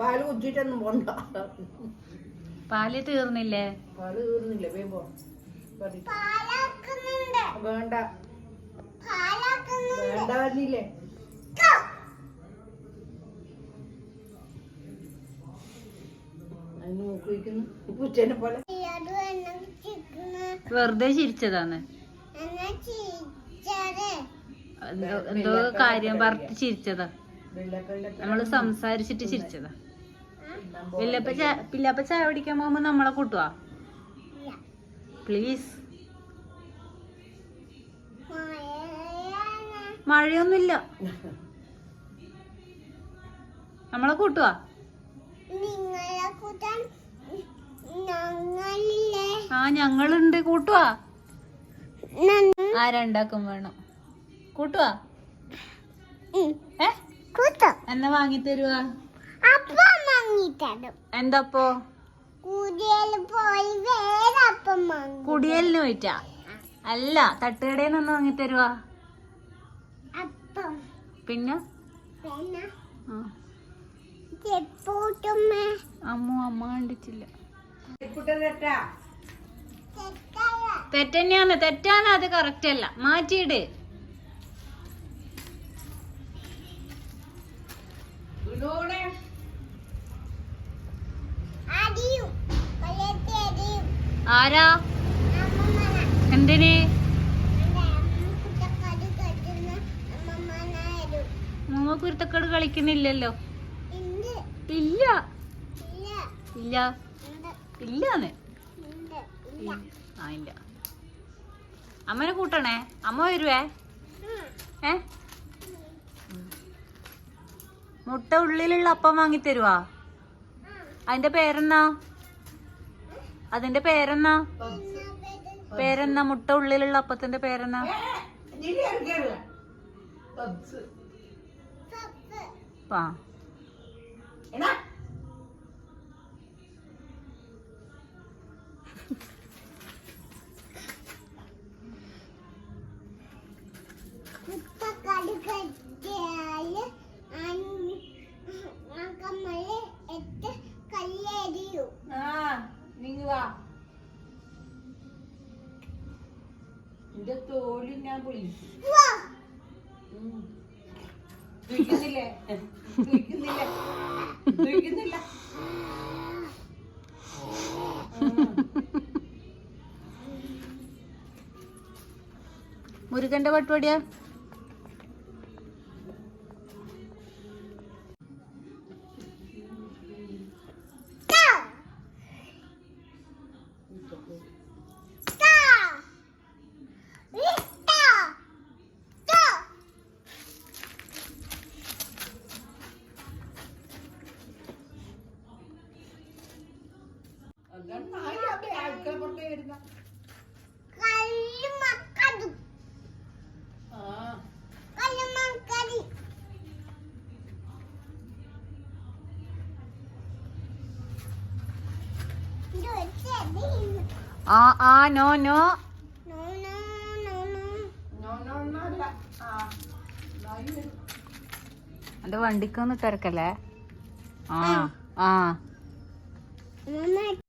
പാൽ കുച്ചിട്ടൊന്നും പോണ്ട. പാൽ തീർന്നില്ലേ? പാൽ തീർന്നില്ല? വേണ്ട. വേണ്ട പറഞ്ഞില്ലേ? വെറുതെ ചിരിച്ചതാണ്. എന്തോ എന്തോ കാര്യം പറഞ്ഞ് ചിരിച്ചതാ. നമ്മൾ സംസാരിച്ചിട്ട് ചിരിച്ചതാ. വില്ലപ്പ പിള്ളപ്പ പില്ലപ്പ ചായ പിടിക്കാൻ പോകുമ്പോ നമ്മളെ കൂട്ടുവാ? പ്ലീസ് മഴയൊന്നുമില്ല. നമ്മളെ കൂട്ടുവാ? നിങ്ങളെ കൂട്ടാൻ ഞങ്ങളില്ലേ? ആ ഞങ്ങളുണ്ട്. കൂട്ടുവാ? ആരണ്ടാക്കും വേണം. കൂട്ടുവാ? എന്താ വാങ്ങി തരുവാ എന്തപ്പോ? കുടിയലിന് പോയിട്ടാ? അല്ല തട്ടുകടയിൽ നിന്ന് വാങ്ങി തരുവാ പിന്നെ? അമ്മ അമ്മ കണ്ടിട്ടില്ല. തെറ്റന്നെയാണ് തെറ്റാണ്? അത് കറക്റ്റ് അല്ല. മാറ്റിയിട്ട് ഇതോടെ ആരാ? എന്തിന്? മമ്മ കുരുത്തക്കേട് കളിക്കുന്നില്ലല്ലോ. ഇല്ല. ഇല്ല. ഇല്ല. ആ ഇല്ല. അമ്മനെ കൂട്ടണേ? അമ്മ വരുവേ? ഏ? മുട്ട ഉള്ളിലുള്ള അപ്പം വാങ്ങി തരുവാ? അതിന്റെ പേരെന്നാ? അതിന്റെ പേരെന്നാ? പേരെന്നാ? മുട്ട ഉള്ളിലുള്ള അപ്പത്തിന്റെ പേരെന്നാ? ആ എന്റെ തോൽ ഞാൻ പൊളിക്കും വാ. ഉം. ദുഃഖിക്കുന്നില്ലേ ദുഃഖിക്കുന്നില്ല ദുഃഖിക്കുന്നില്ല മുരുകന്റെ പട്ടുപടിയാ ആ ആ നോ നോ. അത് വണ്ടിക്കൊന്ന് തിരക്കല്ലേ? ആ ആ.